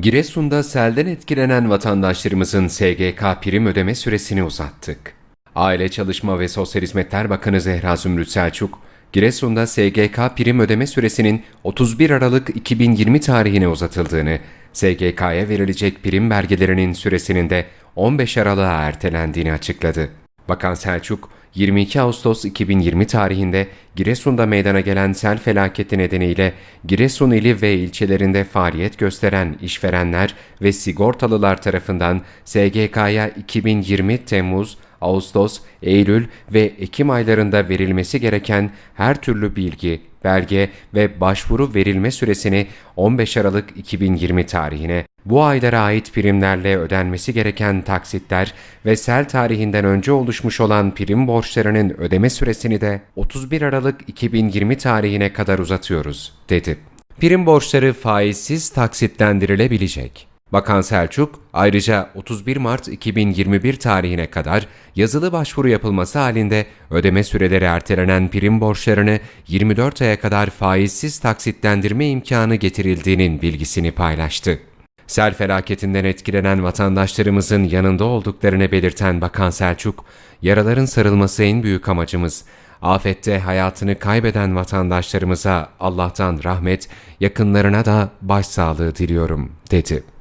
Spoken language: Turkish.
Giresun'da selden etkilenen vatandaşlarımızın SGK prim ödeme süresini uzattık. Aile Çalışma ve Sosyal Hizmetler Bakanı Zehra Zümrüt Selçuk, Giresun'da SGK prim ödeme süresinin 31 Aralık 2020 tarihine uzatıldığını, SGK'ya verilecek prim belgelerinin süresinin de 15 Aralık'a ertelendiğini açıkladı. Bakan Selçuk, 22 Ağustos 2020 tarihinde Giresun'da meydana gelen sel felaketi nedeniyle Giresun ili ve ilçelerinde faaliyet gösteren işverenler ve sigortalılar tarafından SGK'ya 2020 Temmuz, Ağustos, Eylül ve Ekim aylarında verilmesi gereken her türlü bilgi, belge ve başvuru verilme süresini 15 Aralık 2020 tarihine, bu aylara ait primlerle ödenmesi gereken taksitler ve sel tarihinden önce oluşmuş olan prim borçlarının ödeme süresini de 31 Aralık 2020 tarihine kadar uzatıyoruz, dedi. Prim borçları faizsiz taksitlendirilebilecek. Bakan Selçuk ayrıca 31 Mart 2021 tarihine kadar yazılı başvuru yapılması halinde ödeme süreleri ertelenen prim borçlarını 24 aya kadar faizsiz taksitlendirme imkanı getirildiğinin bilgisini paylaştı. Sel felaketinden etkilenen vatandaşlarımızın yanında olduklarını belirten Bakan Selçuk, yaraların sarılması en büyük amacımız. Afette hayatını kaybeden vatandaşlarımıza Allah'tan rahmet, yakınlarına da başsağlığı diliyorum, dedi.